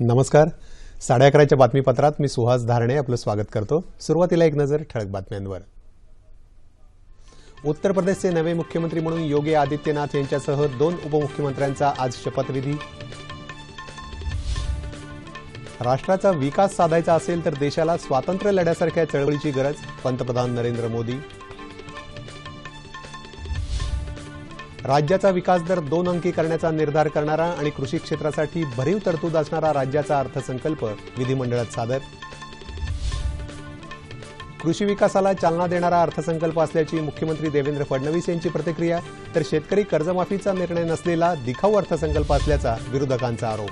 नमस्कार. साडे अकराच्या बातमीपत्रात मी सुहास धारणे आपलं स्वागत करतो. सुरुवातीला एक नजर ठळक बातम्यांवर. उत्तर प्रदेशचे नवे मुख्यमंत्री म्हणून योगी आदित्यनाथ यांच्यासह दोन उपमुख्यमंत्र्यांचा आज शपथविधी. राष्ट्राचा विकास साधायचा असेल तर देशाला स्वातंत्र्य लढ्यासारख्या चळवळीची गरज पंतप्रधान नरेंद्र मोदी. राज्याचा विकास दर दोन अंकी करण्याचा निर्धार करणारा आणि कृषी क्षेत्रासाठी भरीव तरतूद असणारा राज्याचा अर्थसंकल्प विधिमंडळात सादर. कृषी विकासाला चालना देणारा अर्थसंकल्प असल्याची मुख्यमंत्री देवेंद्र फडणवीस यांची प्रतिक्रिया तर शेतकरी कर्जमाफीचा निर्णय नसलेला दिखाऊ अर्थसंकल्प असल्याचा विरोधकांचा आरोप.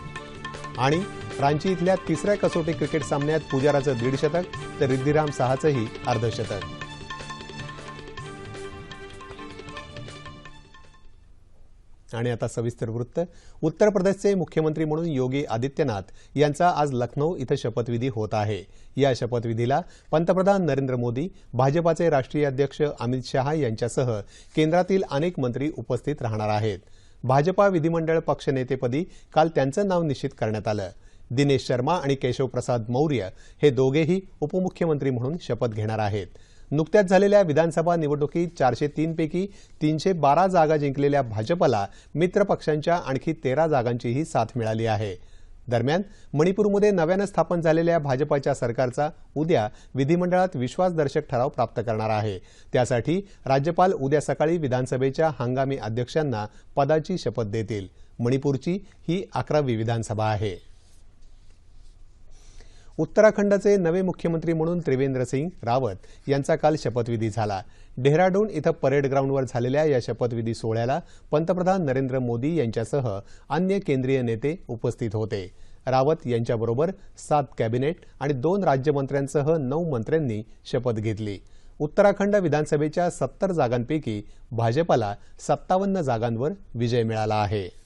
आणि रांची इथल्या तिसऱ्या कसोटी क्रिकेट सामन्यात पुजाराचं दीड शतक तर रिद्धिराम सहाचंही अर्धशतक. आणि आता सविस्तर वृत्त. उत्तर प्रदेशचे मुख्यमंत्री म्हणून योगी आदित्यनाथ यांचा आज लखनौ इथं शपथविधी होत आहे. या शपथविधीला पंतप्रधान नरेंद्र मोदी भाजपाचे राष्ट्रीय अध्यक्ष अमित शहा यांच्यासह केंद्रातील अनेक मंत्री उपस्थित राहणार आहेत. भाजपा विधिमंडळ पक्षनेतेपदी काल त्यांचं नाव निश्चित करण्यात आलं. दिनेश शर्मा आणि केशवप्रसाद मौर्य हे दोघेही उपमुख्यमंत्री म्हणून शपथ घेणार आहेत. नुकत्याच झालेल्या विधानसभा निवडणुकीत चारशे तीनपैकी तीनशे बारा जागा जिंकलेल्या भाजपला मित्रपक्षांच्या आणखी तेरा जागांचीही साथ मिळाली आहे. दरम्यान मणिपूरमध्ये नव्यानं स्थापन झालेल्या भाजपाच्या सरकारचा उद्या विधिमंडळात विश्वासदर्शक ठराव प्राप्त करणार आहे. त्यासाठी राज्यपाल उद्या सकाळी विधानसभेच्या हंगामी अध्यक्षांना पदाची शपथ देतील. मणिपूरची ही अकरावी विधानसभा आहे. उत्तराखंडचे नवे मुख्यमंत्री म्हणून त्रिवेंद्र सिंग रावत यांचा काल शपथविधी झाला. डेहराडून इथं परेड ग्राउंडवर झालेल्या या शपथविधी सोहळ्याला पंतप्रधान नरेंद्र मोदी यांच्यासह अन्य केंद्रीय नेते उपस्थित होते. रावत यांच्याबरोबर सात कॅबिनेट आणि दोन राज्यमंत्र्यांसह नऊ मंत्र्यांनी शपथ घेतली. उत्तराखंड विधानसभेच्या सत्तर जागांपैकी भाजपाला सत्तावन्न जागांवर विजय मिळाला आहे.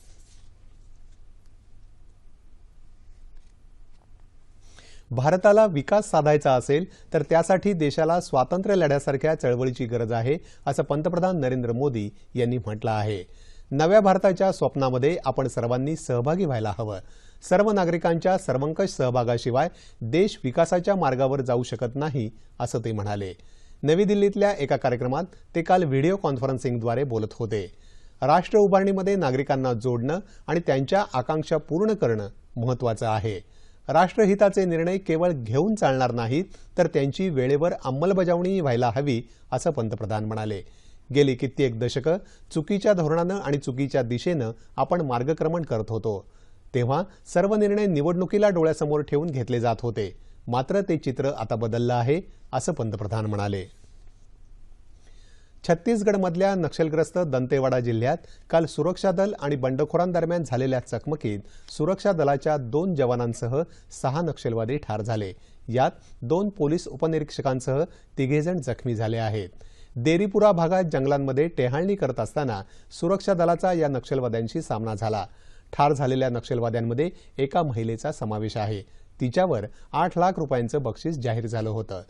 भारताला विकास साधायचा असेल तर त्यासाठी देशाला स्वातंत्र्य लढ्यासारख्या चळवळीची गरज आहे असं पंतप्रधान नरेंद्र मोदी यांनी म्हटलं आहे. नव्या भारताच्या स्वप्नामध्ये आपण सर्वांनी सहभागी व्हायला हवं. सर्व नागरिकांच्या सर्वंकष सहभागाशिवाय देश विकासाच्या मार्गावर जाऊ शकत नाही असं ते म्हणाले. नवी दिल्लीतल्या एका कार्यक्रमात ते काल व्हिडिओ कॉन्फरन्सिंगद्वारे बोलत होते. राष्ट्र उभारणीमध्ये नागरिकांना जोडणं आणि त्यांच्या आकांक्षा पूर्ण करणं महत्वाचं आहे. राष्ट्रहिताचे निर्णय केवळ घेऊन चालणार नाहीत तर त्यांची वेळेवर अंमलबजावणी व्हायला हवी असं पंतप्रधान म्हणाले. गेली कित्येक दशकं चुकीच्या धोरणानं आणि चुकीच्या दिशेनं आपण मार्गक्रमण करत होतो. तेव्हा सर्व निर्णय निवडणुकीला डोळ्यासमोर ठेवून घेतले जात होते. मात्र ते चित्र आता बदललं आहे असं पंतप्रधान म्हणाले. छत्तीसगडमधल्या नक्षलग्रस्त दंतेवाडा जिल्ह्यात काल सुरक्षा दल आणि बंडखोरांदरम्यान झालेल्या चकमकीत सुरक्षा दलाच्या दोन जवानांसह सहा नक्षलवादी ठार झाले. यात दोन पोलीस उपनिरीक्षकांसह तिघेजण जखमी झाले आहेत. देरीपुरा भागात जंगलांमध्ये टेहाळणी करत असताना सुरक्षा दलाचा या नक्षलवाद्यांशी सामना झाला. ठार झालेल्या नक्षलवाद्यांमध्ये एका महिलेचा समावेश आहे. तिच्यावर आठ लाख रुपयांचं बक्षीस जाहीर झालं होतं.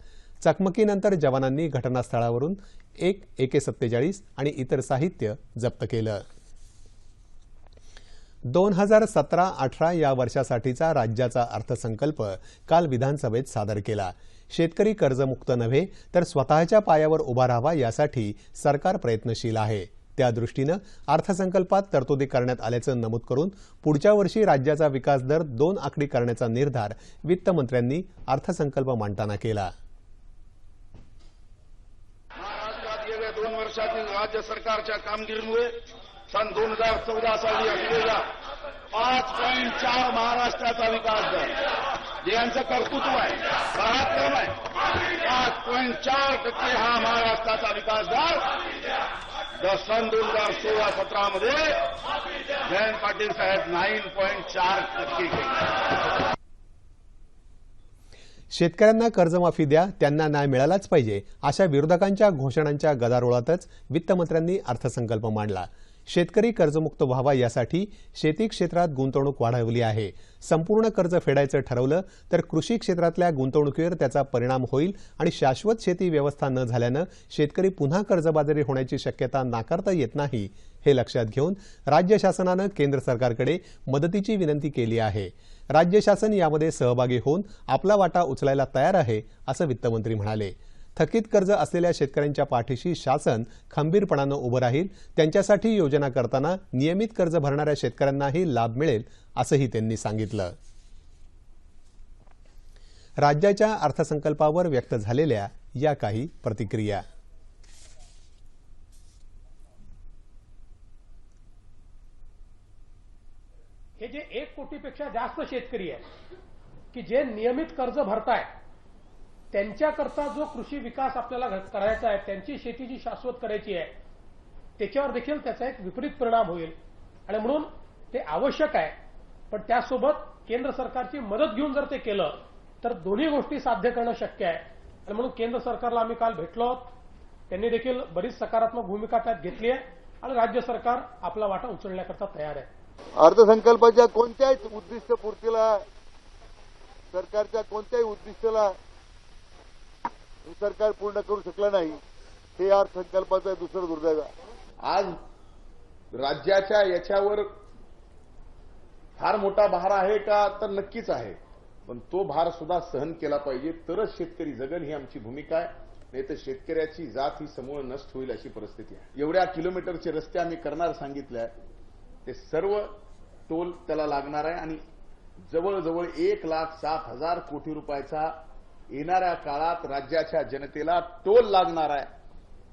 चकमकीनंतर जवानांनी घटनास्थळावरून एक एके सत्तेचाळीस आणि इतर साहित्य जप्त केलं. दोन हजार सतरा अठरा या वर्षासाठीचा राज्याचा अर्थसंकल्प काल विधानसभेत सादर केला. शेतकरी कर्जमुक्त नव्हे तर स्वतःच्या पायावर उभा राहावा यासाठी सरकार प्रयत्नशील आहे. त्या दृष्टीनं अर्थसंकल्पात तरतुदी करण्यात आल्याचं नमूद करून पुढच्या वर्षी राज्याचा विकास दर दोन आकडी करण्याचा निर्धार वित्तमंत्र्यांनी अर्थसंकल्प मांडताना केला महाराष्ट्रात गेल्या दोन वर्षातील राज्य सरकारच्या कामगिरीमुळे सन दोन हजार चौदा साली असलेला पाच पॉईंट चार महाराष्ट्राचा विकास दर जे यांचं कर्तृत्व आहे पराक्रम आहे पाच पॉईंट चार टक्के हा महाराष्ट्राचा विकास दर सन दोन हजार सोळा सतरामध्ये जयंत पाटील साहेब नाईन पॉईंट चार टक्के केले. शेतकऱ्यांना कर्जमाफी द्या त्यांना न्याय मिळालाच पाहिजे अशा विरोधकांच्या घोषणांच्या गदारोळातच वित्तमंत्र्यांनी अर्थसंकल्प मांडला. शेतकरी कर्जमुक्त व्हावा यासाठी शेती क्षेत्रात गुंतवणूक वाढवली आहे. संपूर्ण कर्ज फेडायचं ठरवलं तर कृषी क्षेत्रातल्या गुंतवणुकीवर त्याचा परिणाम होईल आणि शाश्वत शेती व्यवस्था न झाल्यानं शेतकरी पुन्हा कर्जबाजारी होण्याची शक्यता नाकारता येत नाही हे लक्षात घेऊन राज्य शासनानं केंद्र सरकारकडे मदतीची विनंती केली आहे. राज्य शासन यामध्ये सहभागी होऊन आपला वाटा उचलायला तयार आहे असं वित्तमंत्री म्हणाले. थकीत कर्ज असलेल्या शेतकऱ्यांच्या पाठीशी शासन खंबीरपणानं उभं राहील त्यांच्यासाठी योजना करताना नियमित कर्ज भरणाऱ्या शेतकऱ्यांनाही लाभ मिळेल असंही त्यांनी सांगितलं. राज्याच्या अर्थसंकल्पावर व्यक्त झालेल्या या काही प्रतिक्रिया. हे जे एक कोटीपेक्षा जास्त शेतकरी आहेत की जे नियमित कर्ज भरताय त्यांच्याकरता जो कृषी विकास आपल्याला घ- करायचा आहे त्यांची शेती जी शाश्वत करायची आहे त्याच्यावर देखील त्याचा एक विपरीत परिणाम होईल. आणि म्हणून ते आवश्यक आहे पण त्यासोबत केंद्र सरकारची मदत घेऊन जर ते केलं तर दोन्ही गोष्टी साध्य करणं शक्य आहे. आणि म्हणून केंद्र सरकारला आम्ही काल भेटलो आहोत. त्यांनी देखील बरीच सकारात्मक भूमिका त्यात घेतली आहे आणि राज्य सरकार आपला वाटा उचलण्याकरता तयार आहे. अर्थसंकल्पाच्या कोणत्याच उद्दिष्ट पूर्तीला सरकारच्या कोणत्याही उद्दिष्टाला सरकार पूर्ण करू शकलं नाही हे अर्थसंकल्पाचं दुसरं दुर्दैव आज राज्याच्या याच्यावर फार मोठा भार आहे का तर नक्कीच आहे. पण तो भार सुद्धा सहन केला पाहिजे. तरच शेतकरी जगन ही आमची भूमिका आहे. नाही तर शेतकऱ्याची जात ही समूळ नष्ट होईल अशी परिस्थिती आहे. एवढ्या किलोमीटरचे रस्ते आम्ही करणार सांगितले आहे. ते सर्व टोल त्याला लागणार आहे आणि जवळजवळ एक लाख सात हजार कोटी रुपयाचा येणाऱ्या काळात राज्याच्या जनतेला टोल लागणार आहे.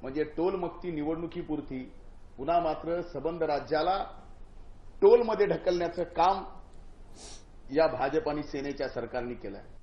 म्हणजे टोल मुक्ती निवडणुकीपुरती पुन्हा मात्र सबंध राज्याला टोलमध्ये ढकलण्याचं काम या भाजप आणि सेनेच्या सरकारने केलं आहे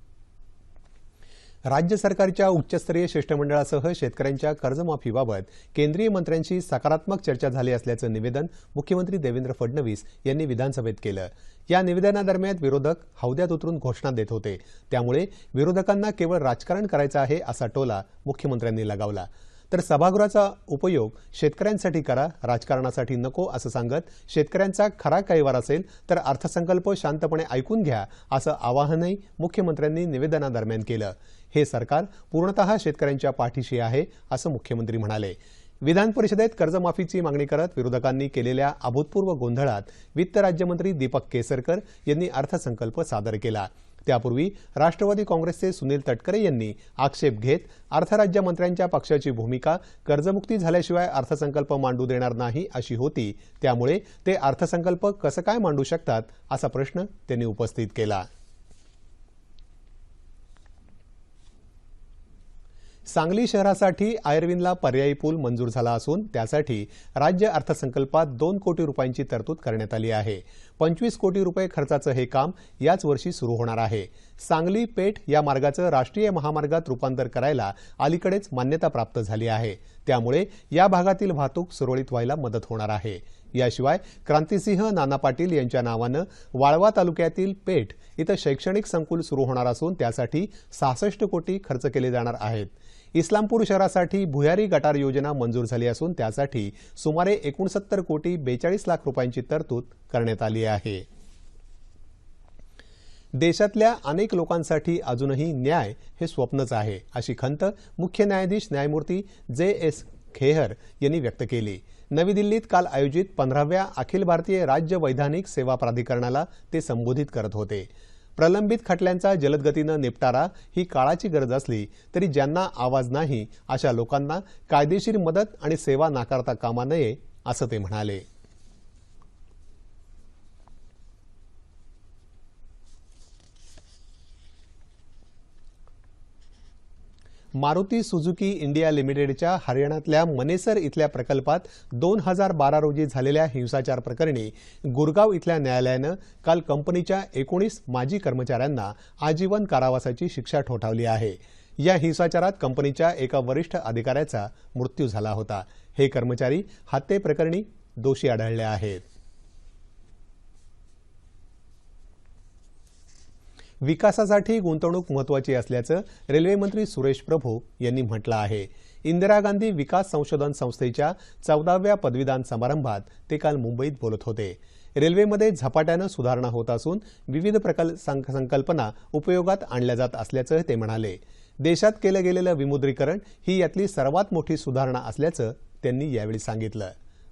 राज्य सरकारच्या उच्चस्तरीय शिष्टमंडळासह शेतकऱ्यांच्या कर्जमाफीबाबत केंद्रीय मंत्र्यांशी सकारात्मक चर्चा झाली असल्याचं निवेदन मुख्यमंत्री देवेंद्र फडणवीस यांनी विधानसभेत केलं. या निवेदनादरम्यान विरोधक हौद्यात उतरून घोषणा देत होते. त्यामुळे विरोधकांना केवळ राजकारण करायचं आहे असा टोला मुख्यमंत्र्यांनी लगावला. तर सभागृहाचा उपयोग शेतकऱ्यांसाठी करा राजकारणासाठी नको असं सांगत शेतकऱ्यांचा खरा कैवार असेल तर अर्थसंकल्प शांतपणे ऐकून घ्या असं आवाहनही मुख्यमंत्र्यांनी निवेदनादरम्यान केलं. हे सरकार पूर्णतः शेतकऱ्यांच्या पाठीशी आहे असं मुख्यमंत्री म्हणाले. विधान परिषदेत कर्जमाफीची मागणी करत विरोधकांनी केलेल्या अभूतपूर्व गोंधळात वित्त राज्यमंत्री दीपक केसरकर यांनी अर्थसंकल्प सादर केला. त्यापूर्वी राष्ट्रवादी काँग्रेसचे सुनील तटकरे यांनी आक्षेप घेत अर्थराज्यमंत्र्यांच्या पक्षाची भूमिका कर्जमुक्ती झाल्याशिवाय अर्थसंकल्प मांडू देणार नाही अशी होती. त्यामुळे ते अर्थसंकल्प कसं काय मांडू शकतात असा प्रश्न त्यांनी उपस्थित केला. सांगली शहरासाठी आयर्विनला पर्यायी पूल मंजूर झाला असून त्यासाठी राज्य अर्थसंकल्पात दोन कोटी रुपयांची तरतूद करण्यात आली आहे. पंचवीस कोटी रुपये खर्चाचं हे काम याच वर्षी सुरू होणार आहे. सांगली पेठ या मार्गाचं राष्ट्रीय महामार्गात रूपांतर करायला अलीकडेच मान्यता प्राप्त झाली आहे. त्यामुळे या भागातील वाहतूक सुरळीत व्हायला मदत होणार आहे. याशिवाय क्रांतिसिंह नाना पाटील यांच्या नावानं वाळवा तालुक्यातील पेठ इथं शैक्षणिक संकुल सुरू होणार असून त्यासाठी सहासष्ट कोटी खर्च केले जाणार आहेत. इस्लामपूर शहरासाठी भुयारी गटार योजना मंजूर झाली असून त्यासाठी सुमारे एकोणसत्तर कोटी बेचाळीस लाख रुपयांची तरतूद करण्यात आली आहे. देशातल्या अनेक लोकांसाठी अजूनही न्याय हे स्वप्नच आहे अशी खंत मुख्य न्यायाधीश न्यायमूर्ती जे एस खेहर यांनी व्यक्त केली. नवी दिल्लीत काल आयोजित पंधराव्या अखिल भारतीय राज्य वैधानिक सेवा प्राधिकरणाला ते संबोधित करत होते. प्रलंबित खटल्यांचा जलदगतीनं निपटारा ही काळाची गरज असली तरी ज्यांना आवाज नाही अशा लोकांना कायदेशीर मदत आणि सेवा नाकारता कामा नये असं ते म्हणाले. मारुती सुझुकी इंडिया लिमिटेडच्या हरियाणातल्या मनेसर इथल्या प्रकल्पात दोन हजार बारा रोजी झालेल्या हिंसाचार प्रकरणी गुरगाव इथल्या न्यायालयानं काल कंपनीच्या एकोणीस माजी कर्मचाऱ्यांना आजीवन कारावासाची शिक्षा ठोठावली आहे. या हिंसाचारात कंपनीच्या एका वरिष्ठ अधिकाऱ्याचा मृत्यू झाला होता. हे कर्मचारी हत्येप्रकरणी दोषी आढळले आहेत. विकासासाठी गुंतवणूक महत्वाची असल्याचं रेल्वेमंत्री सुरेश प्रभू यांनी म्हटलं आहे. इंदिरा गांधी विकास संशोधन संस्थेच्या चौदाव्या पदवीदान समारंभात ते काल मुंबईत बोलत होते. रेल्वेमध्ये झपाट्यानं सुधारणा होत असून विविध प्रकल्प संकल्पना उपयोगात आणल्या जात असल्याचं ते म्हणाले. देशात केलं गेलेलं विमुद्रीकरण ही यातली सर्वात मोठी सुधारणा असल्याचं त्यांनी यावेळी सांगितलं.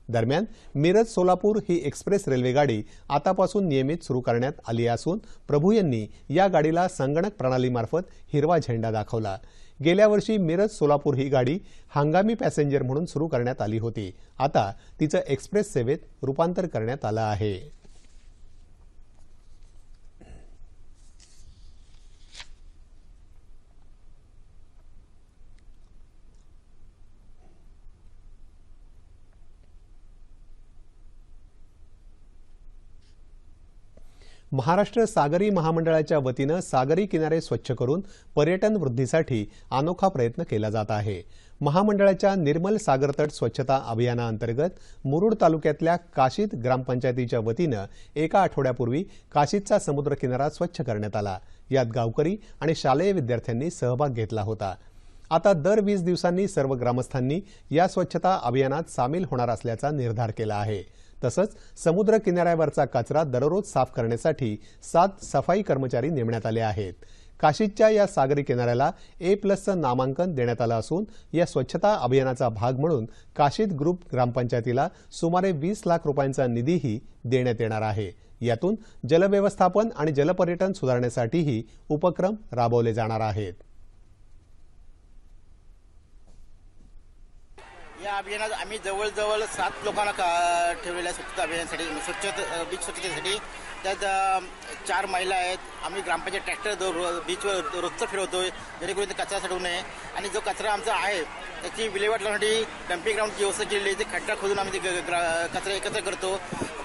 दरम्यान मिरज सोलापूर ही एक्सप्रेस रेल्वेगाडी आतापासून नियमित सुरू करण्यात आली असून प्रभू यांनी या गाडीला संगणक प्रणालीमार्फत हिरवा झेंडा दाखवला. गेल्या वर्षी मिरज सोलापूर ही गाडी हंगामी पॅसेंजर म्हणून सुरू करण्यात आली होती. आता तिचं एक्सप्रेस सेवेत रूपांतर करण्यात आलं आहे. महाराष्ट्र सागरी महामंडळाच्या वतीनं सागरी किनारे स्वच्छ करून पर्यटन वृद्धीसाठी अनोखा प्रयत्न केला जात आहे. महामंडळाच्या निर्मल सागरतट स्वच्छता अभियानाअंतर्गत मुरुड तालुक्यातल्या काशीद ग्रामपंचायतीच्या वतीनं एका आठवड्यापूर्वी काशीदचा समुद्र किनारा स्वच्छ करण्यात आला. यात गावकरी आणि शालेय विद्यार्थ्यांनी सहभाग घेतला होता. आता दर वीस दिवसांनी सर्व ग्रामस्थांनी या स्वच्छता अभियानात सामील होणार असल्याचा निर्धार केला आहे. तसंच समुद्र किनाऱ्यावरचा कचरा दररोज साफ करण्यासाठी सात सफाई कर्मचारी नेमण्यात आले आहेत. काशीदच्या या सागरी किनाऱ्याला ए प्लसचं नामांकन देण्यात आलं असून या स्वच्छता अभियानाचा भाग म्हणून काशीद ग्रुप ग्रामपंचायतीला सुमारे वीस लाख रुपयांचा निधीही देण्यात येणार आहे. यातून जलव्यवस्थापन आणि जलपर्यटन सुधारण्यासाठीही उपक्रम राबवले जाणार आहेत. या अभियानात आम्ही जवळजवळ सात लोकांना का ठेवलेल्या स्वच्छता अभियानासाठी म्हणजे स्वच्छता बीच स्वच्छतेसाठी. त्यात चार महिला आहेत. आम्ही ग्रामपंचायत ट्रॅक्टर बीचवर रोजचं फिरवतोय. जेणेकरून ते कचरा साठवू नये. आणि जो कचरा आमचा आहे त्याची विल्हेवाट लावण्यासाठी डम्पिंग ग्राउंडची व्यवस्था केलेली आहे. ते खड्डा खोदून आम्ही ते ग्रा- कचरा एकत्र करतो.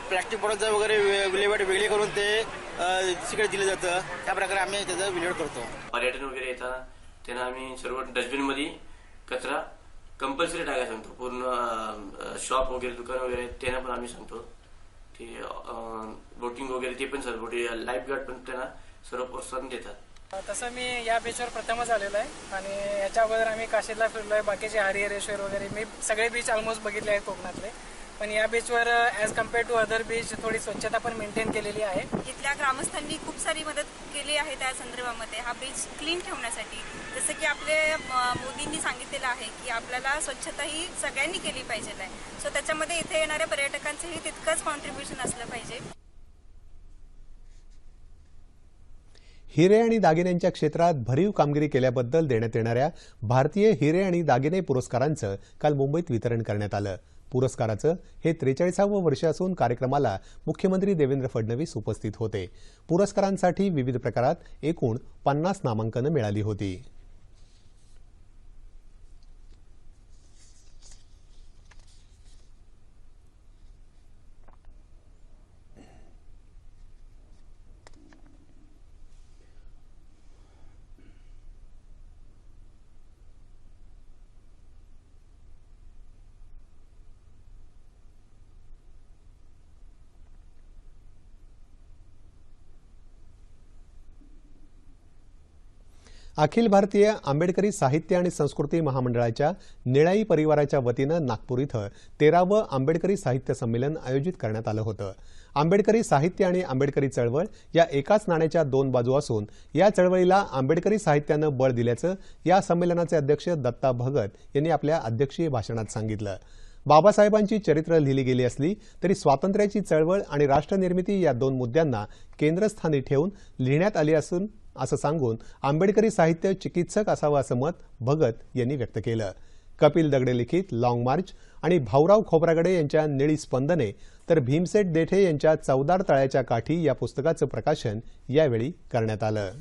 प्लॅस्टिक बॉटलचं वगैरे विल्हेवाट वेगळी करून ते तिकडे दुसरीकडे दिलं जातं. त्या प्रकारे आम्ही त्याचा विल्हेवाट करतो. पर्यटन वगैरे येताना त्यांना आम्ही सर्व डस्टबिनमध्ये कचरा कंपल्सरी टाकायला सांगतो. पूर्ण शॉप वगैरे दुकान वगैरे आहेत, त्यांना पण आम्ही सांगतो. ते बोटिंग वगैरे ते पण सर्व लाईफ गार्ड पण त्यांना सर्व प्रोत्साहन देतात. तसं मी या बीचवर प्रथमच आलेलो आहे. आणि याच्या अगोदर आम्ही काशीला फिरलो आहे बाकीचे हरिहरेश्वर वगैरे मी सगळे बीच ऑलमोस्ट बघितले आहेत कोकणातले. पण या बीचवर as compare to other beach थोडी स्वच्छता पण मेंटेन केलेली आहे. इथल्या ग्रामस्थांनी खूप सारी मदत केली आहे त्या संदर्भामध्ये. हा बीच क्लीन ठेवण्यासाठी. जसं की आपले मोदींनी सांगितलेलं आहे की आपल्याला स्वच्छता ही सगळ्यांनी केली पाहिजे आहे. सो त्याच्यामध्ये इथे येणाऱ्या पर्यटकांचंही तितकंच कॉन्ट्रीब्युशन असलं पाहिजे. हिरे आणि दागिन्यांच्या क्षेत्रात भरीव कामगिरी केल्याबद्दल देण्यात येणाऱ्या भारतीय हिरे आणि दागिने पुरस्कारांचं काल मुंबईत वितरण करण्यात आलं. पुरस्काराचं हे त्रेचाळीसावं वर्ष असून कार्यक्रमाला मुख्यमंत्री देवेंद्र फडणवीस उपस्थित होते. पुरस्कारांसाठी विविध प्रकारात एकूण पन्नास नामांकनं मिळाली होती. अखिल भारतीय आंबेडकरी साहित्य आणि संस्कृती महामंडळाच्या निळाई परिवाराच्या वतीनं नागपूर इथं तेरावं आंबेडकरी साहित्य संमेलन आयोजित करण्यात आलं होतं. आंबेडकरी साहित्य आणि आंबेडकरी चळवळ या एकाच नाण्याच्या दोन बाजू असून या चळवळीला आंबेडकरी साहित्यानं बळ दिल्याचं या संमेलनाचे अध्यक्ष दत्ता भगत यांनी आपल्या अध्यक्षीय भाषणात सांगितलं. बाबासाहेबांची चरित्र लिहिली गेली असली तरी स्वातंत्र्याची चळवळ आणि राष्ट्रनिर्मिती या दोन मुद्द्यांना केंद्रस्थानी ठेवून लिहिण्यात आली असून असं सांगून आंबेडकरी साहित्य चिकित्सक असावं असं मत भगत यांनी व्यक्त केलं. कपिल दगडे लिखित लाँग मार्च आणि भाऊराव खोब्रागडे यांच्या निळी स्पंदने तर भीमसेठ देठे यांच्या चौदार तळ्याच्या काठी या पुस्तकाचं प्रकाशन यावेळी करण्यात आलं.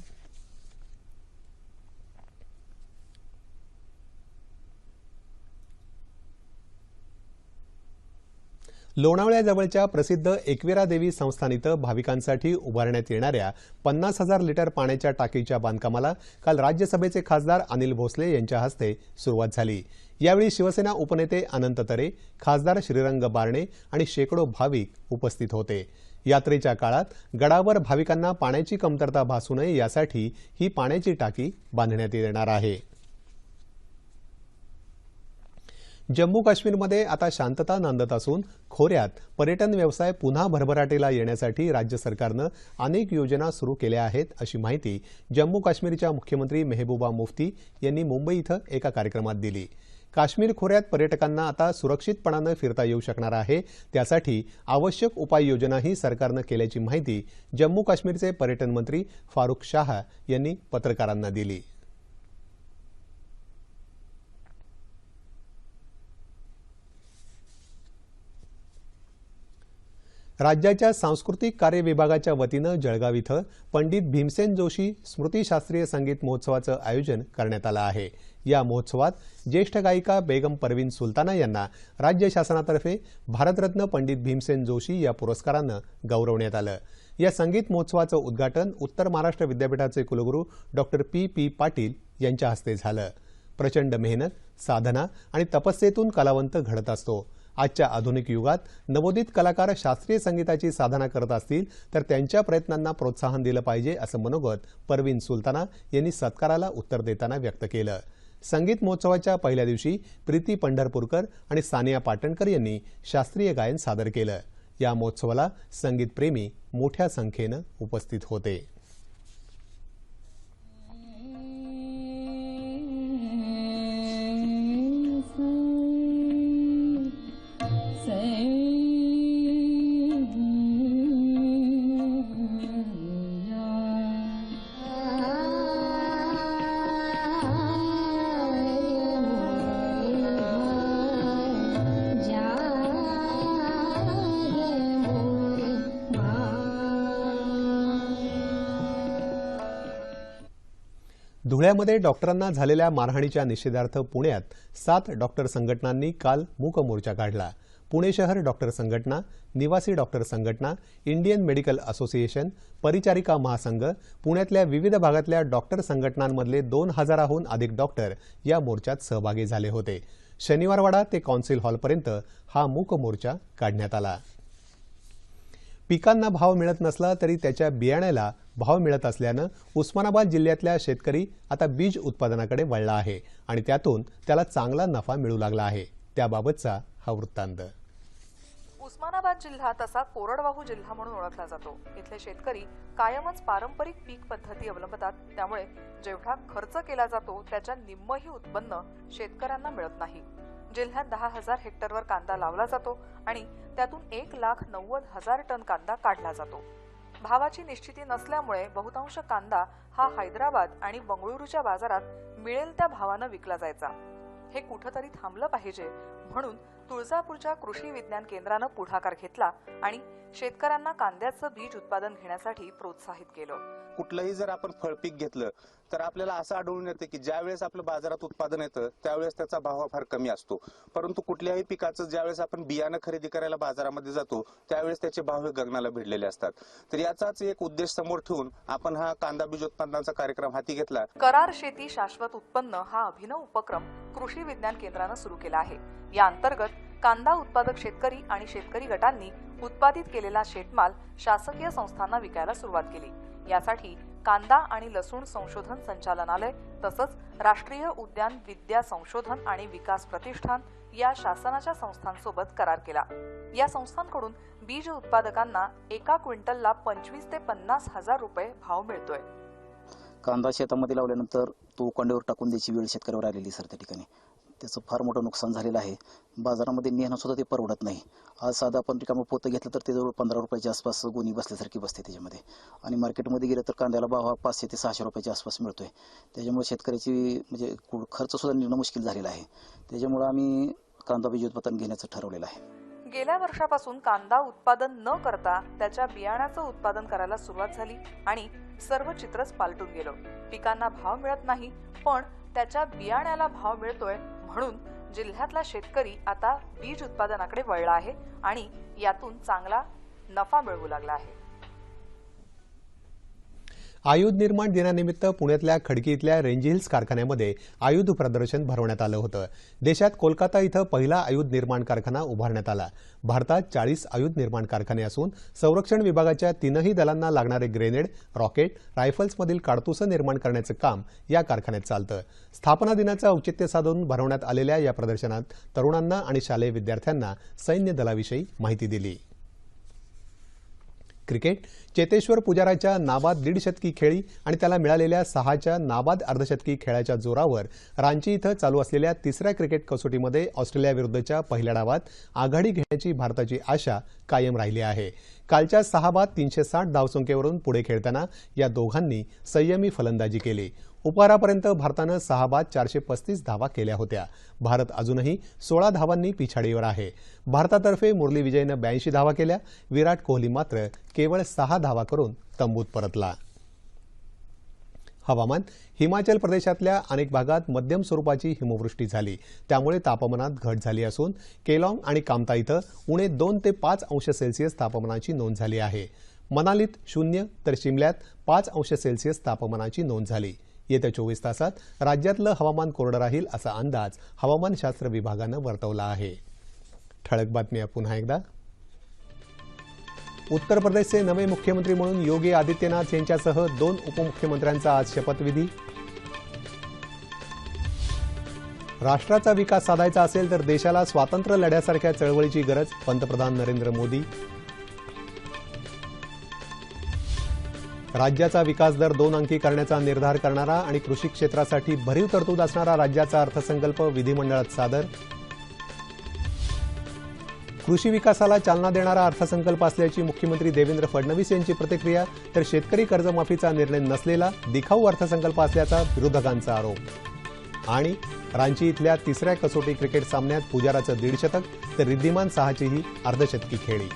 लोणावळ्याजवळच्या प्रसिद्ध एकविरा देवी संस्थान इथं भाविकांसाठी उभारण्यात येणाऱ्या पन्नास हजार लिटर पाण्याच्या टाकीच्या बांधकामाला काल राज्यसभेचे खासदार अनिल भोसले यांच्या हस्ते सुरुवात झाली. यावेळी शिवसेना उपनेते अनंत तरे खासदार श्रीरंग बारणे आणि शेकडो भाविक उपस्थित होते. यात्रेच्या काळात गडावर भाविकांना पाण्याची कमतरता भासू नये यासाठी ही पाण्याची टाकी बांधण्यात येणार आहे. जम्मू काश्मीरमध्ये आता शांतता नांदत असून खोऱ्यात पर्यटन व्यवसाय पुन्हा भरभराटीला येण्यासाठी राज्य सरकारनं अनेक योजना सुरू केल्या आहेत अशी माहिती जम्मू काश्मीरच्या मुख्यमंत्री मेहबूबा मुफ्ती यांनी मुंबई इथं एका कार्यक्रमात दिली. काश्मीर खोऱ्यात पर्यटकांना आता सुरक्षितपणानं फिरता येऊ शकणार आहे त्यासाठी आवश्यक उपाययोजनाही सरकारनं केल्याची माहिती जम्मू काश्मीरचे पर्यटन मंत्री फारुख शाह यांनी पत्रकारांना दिली. राज्याच्या सांस्कृतिक कार्य विभागाच्या वतीनं जळगाव इथं पंडित भीमसेन जोशी स्मृती शास्त्रीय संगीत महोत्सवाचं आयोजन करण्यात आलं आहे. या महोत्सवात ज्येष्ठ गायिका बेगम परवीन सुलताना यांना राज्य शासनातर्फे भारतरत्न पंडित भीमसेन जोशी या पुरस्कारानं गौरवण्यात आलं. या संगीत महोत्सवाचं उद्घाटन उत्तर महाराष्ट्र विद्यापीठाचे कुलगुरू डॉक्टर पी. पी. पाटील यांच्या हस्ते झालं. प्रचंड मेहनत साधना आणि तपस्येतून कलावंत घडत असतो. आजच्या आधुनिक युगात नवोदित कलाकार शास्त्रीय संगीताची साधना करत असतील तर त्यांच्या प्रयत्नांना प्रोत्साहन दिलं पाहिजे असं मनोगत परवीन सुलताना यांनी सत्काराला उत्तर देताना व्यक्त केलं. संगीत महोत्सवाच्या पहिल्या दिवशी प्रीती पंढरपूरकर आणि सानिया पाटणकर यांनी शास्त्रीय गायन सादर केलं. या महोत्सवाला संगीतप्रेमी मोठ्या संख्येनं उपस्थित होते. धुळ्यामध्ये डॉक्टरांना झालेल्या मारहाणीच्या निषेधार्थ पुण्यात सात डॉक्टर संघटनांनी काल मूक मोर्चा काढला. पुणे शहर डॉक्टर संघटना निवासी डॉक्टर संघटना इंडियन मेडिकल असोसिएशन परिचारिका महासंघ पुण्यातल्या विविध भागातल्या डॉक्टर संघटनांमधले दोन हजाराहून अधिक डॉक्टर या मोर्चात सहभागी झाले होते. शनिवारवाडा ते कौन्सिल हॉलपर्यंत हा मूक मोर्चा काढण्यात आला. पिकांना भाव मिळत नसला तरी त्याच्या बियाण्याला भाव मिळत असल्यानं उस्मानाबाद जिल्ह्यातल्या शेतकरी आता बीज उत्पादनाकडे वळला आहे आणि त्यातून त्याला चांगला नफा मिळू लागला आहे. त्याबाबतचा हा वृत्तांत उस्मानाबाद जिल्हा तसा कोरडवाहू जिल्हा म्हणून ओळखला जातो. इथले शेतकरी कायमच पारंपरिक पीक पद्धती अवलंबतात. त्यामुळे जेवढा खर्च केला जातो त्याच्या निम्मही उत्पन्न शेतकऱ्यांना मिळत नाही. जिल्ह्यात दहा हजार हेक्टरवर कांदा लावला जातो आणि त्यातून एक लाख नव्वद हजार टन कांदा काढला जातो. भावाची निश्चिती नसल्यामुळे बहुतांश कांदा हा हैदराबाद आणि बंगळुरूच्या बाजारात मिळेल त्या भावानं विकला जायचा. हे कुठंतरी थांबलं पाहिजे म्हणून तुळजापूरच्या कृषी विज्ञान केंद्रानं पुढाकार घेतला आणि शेतकऱ्यांना कांद्याचं बीज उत्पादन घेण्यासाठी प्रोत्साहित केलं. कुठलंही जर आपण फळपीक घेतलं तर आपल्याला असं आढळून येतं की ज्यावेळेस आपलं बाजारात उत्पादन येतं त्यावेळेस त्याचा भाव फार कमी असतो. परंतु कुठल्याही पिकाचं ज्यावेळेस आपण बियाणं खरेदी करायला बाजारामध्ये जातो त्यावेळेस त्याचे भाव हे गगनाला भिडलेले असतात. तर याचाच एक उद्देश समोर ठेवून आपण हा कांदा बीज उत्पादनाचा कार्यक्रम हाती घेतला. करार शेती शाश्वत उत्पन्न हा अभिनव उपक्रम कृषी विज्ञान केंद्रानं सुरू केला आहे. या अंतर्गत कांदा उत्पादक शेतकरी आणि शेतकरी गटांनी उत्पादित केलेला शेतमाल शासकीय संस्थांना विकायला सुरुवात केली. यासाठी कांदा आणि लसूण संशोधन संचालनालय तसंच राष्ट्रीय उद्यान विद्या संशोधन आणि विकास प्रतिष्ठान या शासनाच्या संस्थांसोबत करार केला. या संस्थांकडून बीज उत्पादकांना एका क्विंटलला पंचवीस ते पन्नास हजार रुपये भाव मिळतोय. कांदा शेतामध्ये लावल्यानंतर तो उकांड्यावर टाकून द्यायची वेळ शेतकऱ्यावर आलेली सर त्या ठिकाणी. त्याचं फार मोठं नुकसान झालेलं आहे. बाजारामध्ये नेणं सुद्धा ते परवडत नाही. आज साधा आपण रिकामं पोतं घेतलं तर ते जवळ पंधरा रुपयाच्या आसपास गुणी बसल्यासारखी बसते त्याच्यामध्ये. आणि मार्केटमध्ये गेलं तर कांद्याला भाव हा पाचशे ते सहाशे रुपयाच्या आसपास मिळतोय. त्याच्यामुळे शेतकऱ्याची म्हणजे खर्चसुद्धा नेणं मुश्किल झालेला आहे. त्याच्यामुळं आम्ही कांदा बीज उत्पादन घेण्याचं ठरवलेलं आहे. गेल्या वर्षापासून कांदा उत्पादन न करता त्याच्या बियाण्याचं उत्पादन करायला सुरुवात झाली आणि सर्व चित्रच पालटून गेलो. पिकांना भाव मिळत नाही पण त्याच्या बियाण्याला भाव मिळतोय म्हणून जिल्ह्यातला शेतकरी आता बीज उत्पादनाकडे वळला आहे आणि यातून चांगला नफा मिळवू लागला आहे. आयुध निर्माण दिनानिमित्त पुण्यातल्या खडकी इथल्या रेंज हिल्स कारखान्यामध्ये आयुध प्रदर्शन भरवण्यात आलं होतं. देशात कोलकाता इथं पहिला आयुध निर्माण कारखाना उभारण्यात आला. भारतात चाळीस आयुध निर्माण कारखाने असून संरक्षण विभागाच्या तीनही दलांना लागणारे ग्रेनेड रॉकेट रायफल्समधील काडतुसं निर्माण करण्याचं काम या कारखान्यात चालतं. स्थापना दिनाचं औचित्य साधून भरवण्यात आलेल्या या प्रदर्शनात तरुणांना आणि शालेय विद्यार्थ्यांना सैन्य दलाविषयी माहिती दिली. क्रिकेट चेतेश्वर पुजाराच्या नाबाद दीड शतकी खेळी आणि त्याला मिळालेल्या सहाच्या नाबाद अर्धशतकी खेळाच्या जोरावर रांची इथं चालू असलेल्या तिसऱ्या क्रिकेट कसोटीमध्ये ऑस्ट्रेलियाविरुद्धच्या पहिल्या डावात आघाडी घेण्याची भारताची आशा कायम राहिली आहे. कालच्या सहा बाद तीनशे साठ धावसंख्येवरून पुढे खेळताना या दोघांनी संयमी फलंदाजी केली. उपारापर्यंत भारतानं सहा बाद चारशे पस्तीस धावा केल्या होत्या. भारत अजूनही सोळा धावांनी पिछाडीवर आहे. भारतातर्फे मुरली विजयनं ब्याऐंशी धावा केल्या. विराट कोहली मात्र केवळ सहा धावा करून तंबूत परतला. हवामान हिमाचल प्रदेशातल्या अनेक भागात मध्यम स्वरूपाची हिमवृष्टी झाली. त्यामुळे तापमानात घट झाली असून केलॉंग आणि कामता इथं उणे दोन ते पाच अंश सेल्सिअस तापमानाची नोंद झाली आहे. मनालीत शून्य तर शिमल्यात पाच अंश सेल्सिअस तापमानाची नोंद झाली. येत्या चोवीस तासात राज्यातलं हवामान कोरडं राहील असा अंदाज हवामानशास्त्र विभागानं वर्तवला आहे. ठळक बातम्या पुन्हा एकदा. उत्तर प्रदेशचे नवे मुख्यमंत्री म्हणून योगी आदित्यनाथ यांच्यासह दोन उपमुख्यमंत्र्यांचा आज शपथविधी. राष्ट्राचा विकास साधायचा असेल तर देशाला स्वातंत्र्य लढ्यासारख्या चळवळीची गरज पंतप्रधान नरेंद्र मोदी. राज्याचा विकास दर दोन अंकी करण्याचा निर्धार करणारा आणि कृषी क्षेत्रासाठी भरीव तरतूद असणारा राज्याचा अर्थसंकल्प विधिमंडळात सादर. कृषी विकासाला चालना देणारा अर्थसंकल्प असल्याची मुख्यमंत्री देवेंद्र फडणवीस यांची प्रतिक्रिया तर शेतकरी कर्जमाफीचा निर्णय नसलेला दिखाऊ अर्थसंकल्प असल्याचा विरोधकांचा आरोप. आणि रांची इथल्या तिसऱ्या कसोटी क्रिकेट सामन्यात पुजाराचं दीड शतक तर रिद्धिमान सहाचीही अर्धशतकी खेळी.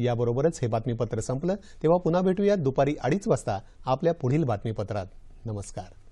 याबरोबरच हे बातमीपत्र संपलं. तेव्हा पुन्हा भेटूयात दुपारी अडीच वाजता आपल्या पुढील बातमीपत्रात. नमस्कार.